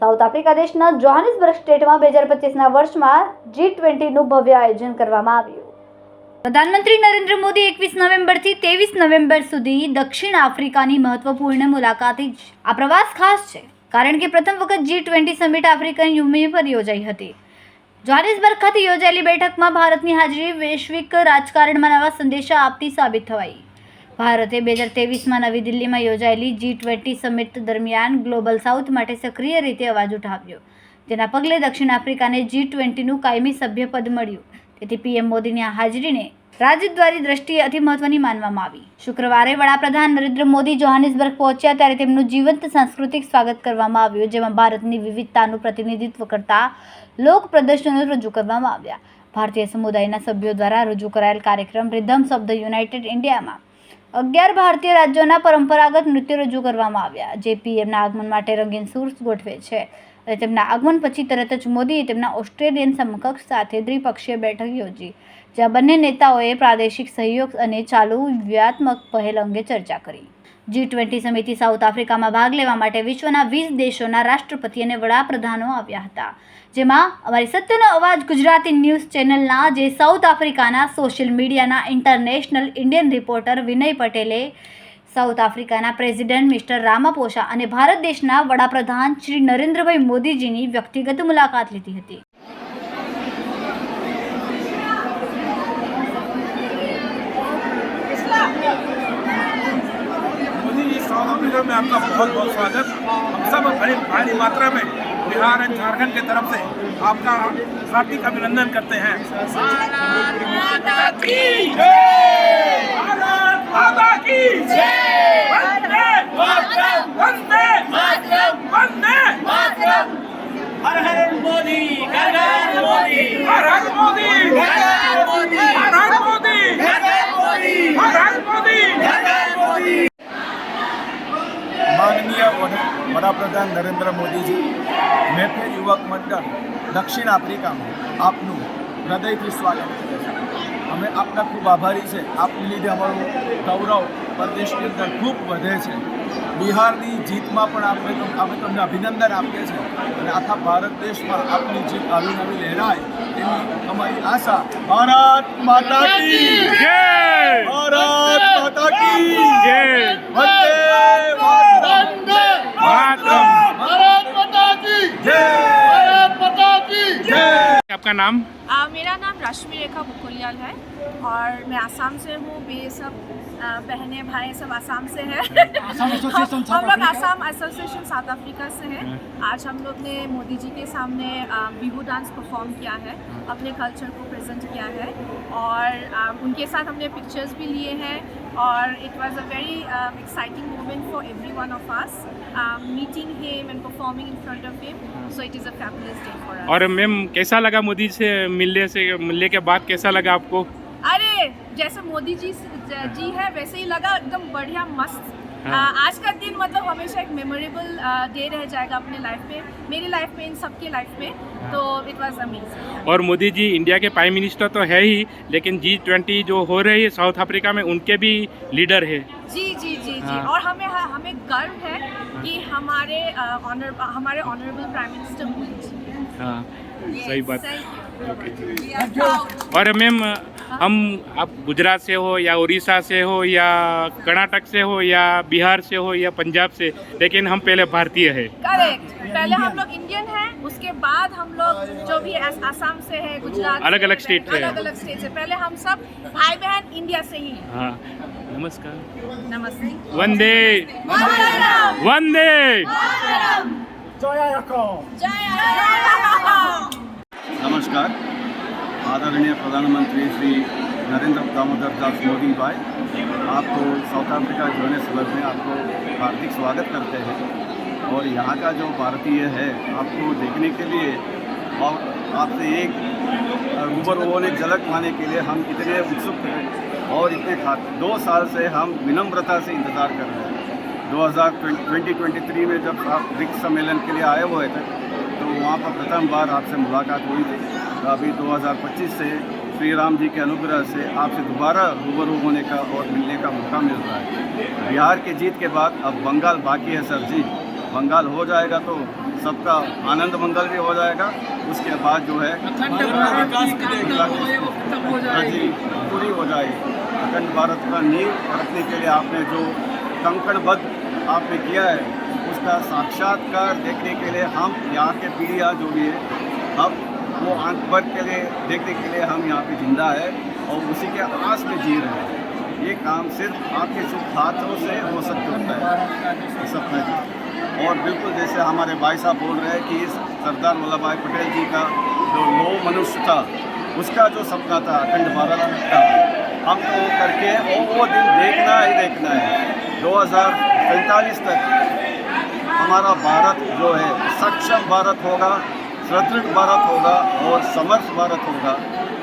South Africa દેશના Johannesburg સ્ટેટમાં બે હજાર પચીસના વર્ષમાં જી ટ્વેન્ટીનું ભવ્ય આયોજન કરવામાં આવ્યું. પ્રધાનમંત્રી નરેન્દ્ર મોદી એકવીસ નવેમ્બરથી ત્રેવીસ નવેમ્બર સુધી દક્ષિણ આફ્રિકાની મહત્વપૂર્ણ મુલાકાતે જ આ પ્રવાસ ખાસ છે, કારણ કે પ્રથમ વખત G twenty summit African union પર યોજાઈ હતી. જોહાનિસબર્ગ ખાતે યોજાયેલી બેઠકમાં ભારતની હાજરી વૈશ્વિક રાજકારણમાં નવા સંદેશા આપતી સાબિત થવાઈ. ભારતે બે હજાર તેવીસમાં નવી દિલ્હીમાં યોજાયેલી જી ટ્વેન્ટી સમિટ દરમિયાન ગ્લોબલ સાઉથ માટે સક્રિય રીતે અવાજ ઉઠાવ્યો. જેના પગલે દક્ષિણ આફ્રિકાને જી ટ્વેન્ટીનું કાયમી સભ્યપદ મળ્યું. તેથી પીએમ મોદીની આ હાજરીને રાજદ્વારી દ્રષ્ટિએ અતિ મહત્વની માનવામાં આવી. શુક્રવારે વડાપ્રધાન નરેન્દ્ર મોદી જોહાનિસબર્ગ પહોંચ્યા ત્યારે તેમનું જીવંત સાંસ્કૃતિક સ્વાગત કરવામાં આવ્યું, જેમાં ભારતની વિવિધતાનું પ્રતિનિધિત્વ કરતા લોક પ્રદર્શનો રજૂ કરવામાં આવ્યા. ભારતીય સમુદાયના સભ્યો દ્વારા રજૂ કરાયેલ કાર્યક્રમ રિધમ્સ ઓફ ધ યુનાઇટેડ ઇન્ડિયામાં અગિયાર ભારતીય રાજ્યોના પરંપરાગત નૃત્યો રજૂ કરવામાં આવ્યા. જે પીએમના આગમન માટે રંગીન સૂર ગોઠવે છે અને તેમના આગમન પછી તરત જ મોદીએ તેમના ઓસ્ટ્રેલિયન સમકક્ષ સાથે દ્વિપક્ષીય બેઠક યોજી, જ્યાં બંને નેતાઓએ પ્રાદેશિક સહયોગ અને ચાલુ વ્યૂહાત્મક પહેલ અંગે ચર્ચા કરી. જી ટ્વેન્ટી સમિતિ સાઉથ આફ્રિકામાં ભાગ લેવા માટે વિશ્વના વીસ દેશોના રાષ્ટ્રપતિ અને વડાપ્રધાનો આવ્યા હતા. જેમાં અમારી સત્યનો અવાજ ગુજરાતી ન્યૂઝ ચેનલના જે સાઉથ આફ્રિકાના સોશિયલ મીડિયાના ઇન્ટરનેશનલ ઇન્ડિયન રિપોર્ટર વિનય પટેલે, સાઉથ આફ્રિકાના પ્રેસિડેન્ટ મિસ્ટર રામાપોસા અને ભારત દેશના વડાપ્રધાન શ્રી નરેન્દ્રભાઈ મોદીજીની વ્યક્તિગત મુલાકાત લીધી હતી. अफ्रीका में आपका बहुत बहुत स्वागत। हम सब बड़ी भारी मात्रा में बिहार एंड झारखंड के तरफ़ से आपका हार्दिक अभिनंदन करते हैं। भारत माता की जय! भारत माता की जय! માનનીય વડાપ્રધાન નરેન્દ્ર મોદીજી મેફેર યુવક મંડળ દક્ષિણ આફ્રિકામાં આપનું હૃદયથી સ્વાગત કરે છે. અમે આપના ખૂબ આભારી છે. આપની લીધે અમારું ગૌરવ પ્રદેશની અંદર ખૂબ વધે છે. બિહારની જીતમાં પણ આપણે અમે તમને અભિનંદન આપીએ છીએ. અને આખા ભારત દેશમાં આપની જીત આવી નવી લહેરાય એવી અમારી આશા. ભારત માતા કી જય! ભારત માતા કી જય! વંદે आपका नाम? आ, मेरा नाम रश्मि रेखा बुकुलियाल है और मैं आसाम से हूँ ये सब बहने भाई सब आसाम से हैं। हम लोग आसाम एसोसिएशन साउथ अफ्रीका से हैं। आज हम लोग ने मोदी जी के सामने बिहू डांस परफॉर्म किया है अपने कल्चर को प्रेजेंट किया है और आ, उनके साथ हमने पिक्चर्स भी लिए हैं। or it was a very um, exciting moment for every one of us um, meeting him and performing in front of him so it is a fabulous day for us और ma'am कैसा लगा मोदी से मिलने से मिलने के बाद कैसा लगा आपको अरे जैसे मोदी जी जी है वैसे ही लगा एकदम बढ़िया मस्त हाँ। आज का दिन मतलब हमेशा एक मेमोरेबल डे रह जाएगा अपने लाइफ में मेरी लाइफ में इन सबके लाइफ में। तो इट वाज अमेजिंग और मोदी जी इंडिया के प्राइम मिनिस्टर तो है ही लेकिन जी ट्वेंटी जो हो रही है साउथ अफ्रीका में उनके भी लीडर है। जी जी जी जी। हाँ। और हमें हमें गर्व है कि हमारे ऑनर हमारे honourable prime minister Modi ji हाँ सही बात। you. और मैम हम आप गुजरात से हो या उड़ीसा से हो या कर्नाटक से हो या बिहार से हो या पंजाब से लेकिन हम पहले भारतीय है। पहले हम लोग इंडियन हैं उसके बाद हम लोग जो भी आसाम से है गुजरात अलग अलग स्टेट से अलग अलग स्टेट से। पहले हम सब भाई बहन इंडिया से ही हाँ। नमस्कार। नमस्ते। वंदे। वंदे। नमस्कार। आदरणीय प्रधानमंत्री श्री नरेंद्र दामोदर दास मोदी भाई, आपको साउथ अफ्रीका जोनेसबर्ग में आपको हार्दिक स्वागत करते हैं। और यहाँ का जो भारतीय है, आपको देखने के लिए और आपसे एक रूबर होने झलक पाने के लिए हम इतने उत्सुक हैं और इतने खा, दो साल से हम विनम्रता से इंतज़ार कर रहे हैं। 2023 में जब आप ब्रिक्स सम्मेलन के लिए आए हुए थे तो वहाँ पर प्रथम बार आपसे मुलाकात हुई थी। अभी 2025 से श्री राम जी के अनुग्रह से आपसे दोबारा रूबरू होने का और मिलने का मौका मिल रहा है। बिहार की जीत के बाद अब बंगाल बाकी है सर जी। बंगाल हो जाएगा तो सबका आनंद मंगल भी हो जाएगा। उसके बाद जो है हाँ जी पूरी हो जाएगी। अखंड भारत का नींव रखने के लिए आपने जो कंकड़बद्ध आपने किया है उसका साक्षात्कार देखने के लिए हम यहाँ के पीढ़ियाँ जो भी है हम वो आँख बंद के लिए, देखने के लिए हम यहाँ पे ज़िंदा है और उसी के आस में जी रहे हैं। ये काम सिर्फ़ आपके शुभ हाथों से हो सकता है। सपना जी। और बिल्कुल जैसे हमारे भाई साहब बोल रहे हैं कि इस सरदार वल्लभ भाई पटेल जी का जो लो मनुष्य था, उसका जो सपना था अखंड भारत का हम तो वो करके वो वो दिन देखना ही देखना है। दो हज़ार पैंतालीस तक हमारा भारत जो है, सक्षम भारत होगा। सुदृढ़ भारत होगा और समर्थ भारत होगा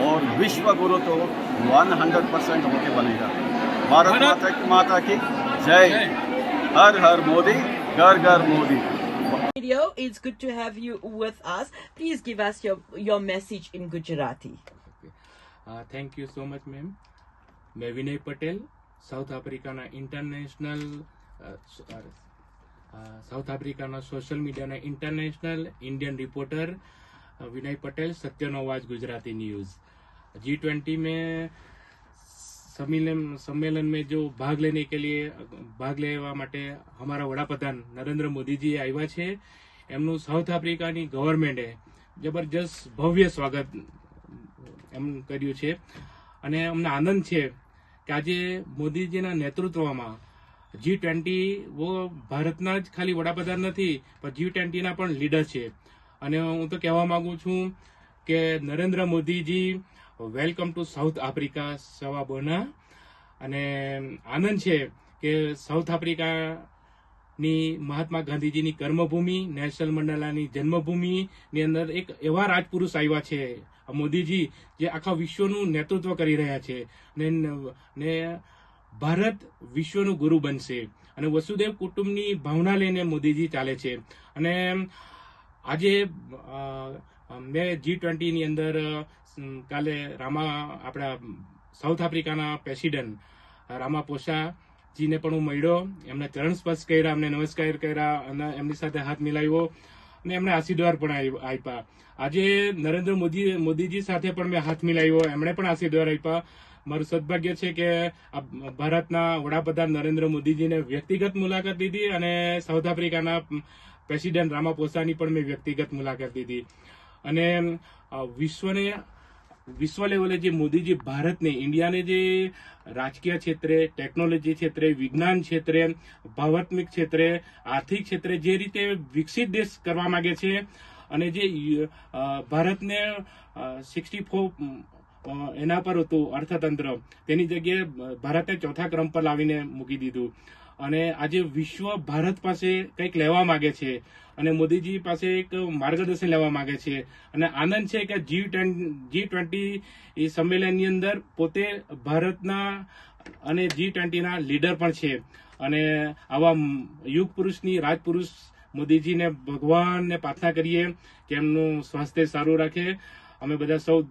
और विश्व गुरु तो 100 परसेंट होके बनेगा भारत माता की माता की जय हर हर मोदी घर घर Modi video. It's good to have you with us. Please give us your your message in Gujarati. Thank you so much ma'am મેં વિનય પટેલ સાઉથ આફ્રિકાના ઇન્ટરનેશનલ સાઉથ આફ્રિકાના સોશિયલ મીડિયાના international Indian reporter uh, Vinay Patel सत्यनो आवाज Gujarati news G twenty में सम्मेलन सम्मेलन में जो भाग लेने के लिए ભાગ લેવા માટે અમારા વડાપ્રધાન નરેન્દ્ર મોદીજી આવ્યા છે એમનું સાઉથ આફ્રિકાની ગવર્મેન્ટે જબરજસ્ત ભવ્ય સ્વાગત એમ કર્યું છે અને અમને આનંદ છે કે આજે મોદીજીના નેતૃત્વમાં જી ટ્વેન્ટી વો ભારતના જ ખાલી વડાપ્રધાન નથી, પણ જી ટ્વેન્ટીના પણ લીડર છે. અને હું તો કહેવા માંગુ છું કે નરેન્દ્ર મોદીજી વેલકમ ટુ સાઉથ આફ્રિકા સવા બોના અને આનંદ છે કે સાઉથ આફ્રિકાની મહાત્મા ગાંધીજીની કર્મભૂમિ નેલ્સન મંડેલાની જન્મભૂમિની અંદર એક એવા રાજપુરુષ આવ્યા છે, મોદીજી, જે આખા વિશ્વનું નેતૃત્વ કરી રહ્યા છે. ને ભારત વિશ્વનું ગુરુ બનશે. અને વસુદેવ કુટુંબની ભાવના લઈને મોદીજી ચાલે છે. અને આજે મેં જી ટ્વેન્ટીની અંદર કાલે રામા, આપણા સાઉથ આફ્રિકાના પ્રેસિડન્ટ રામાપોસાજીને પણ હું મળ્યો. એમને ચરણ સ્પર્શ કર્યા, એમને નમસ્કાર કર્યા, અને એમની સાથે હાથ મિલાવ્યો, અને એમને આશીર્વાદ પણ આપ્યા આજે નરેન્દ્ર મોદી મોદીજી સાથે પણ મેં હાથ મિલાવ્યો, એમણે પણ આશીર્વાદ આપ્યા મારું સદભાગ્ય છે કે ભારતના વડાપ્રધાન નરેન્દ્ર મોદીજીને વ્યક્તિગત મુલાકાત લીધી અને સાઉથ આફ્રિકાના પ્રેસિડેન્ટ રામાપોસાની પણ મેં વ્યક્તિગત મુલાકાત લીધી. અને વિશ્વને, વિશ્વ લેવલે જે મોદીજી ભારતને, ઇન્ડિયાને જે રાજકીય ક્ષેત્રે, ટેકનોલોજી ક્ષેત્રે, વિજ્ઞાન ક્ષેત્રે, ભાવાત્મિક ક્ષેત્રે, આર્થિક ક્ષેત્રે જે રીતે વિકસિત દેશ કરવા માંગે છે અને જે ભારતને સિક્સટી ફોર એના પર હતું અર્થતંત્ર. તેની જગ્યાએ ભારતે ચોથા ક્રમ પર લાવીને મૂકી દીધું. અને આજે વિશ્વ ભારત પાસે કંઈક લેવા માંગે છે. અને મોદીજી પાસે એક માર્ગદર્શન લેવા માંગે છે. અને આનંદ છે કે જી જી ટ્વેન્ટી સંમેલનની અંદર પોતે ભારતના અને જી ટ્વેન્ટીના લીડર પણ છે. અને આવા યુગ પુરુષની રાજપુરુષ મોદીજીને ભગવાનને પ્રાર્થના કરીએ કે એમનું સ્વાસ્થ્ય સારું રાખે. અમે બધા સૌ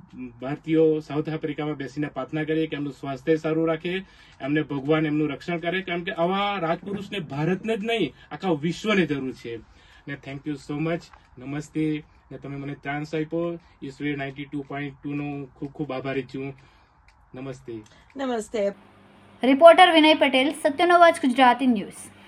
ભારતીયો સાઉથ આફ્રિકામાં બેસીને પ્રાર્થના કરીએ કે એમનું સ્વાસ્થ્ય સારું રાખે એમને ભગવાન એમનું રક્ષણ કરે કારણ કે આવા રાજપુરુષને ભારતને જ નહીં આખા વિશ્વને જરૂર છે. ને thank you so much namaste. ને તમે મને ચાન્સ આપ્યો. ઈસવી નાઇન્ટી ટુ પોઈન્ટ ટુનો ખૂબ ખૂબ આભારી છું. નમસ્તે. નમસ્તે. રિપોર્ટર વિનય પટેલ સત્યનો અવાજ ગુજરાતી ન્યૂઝ.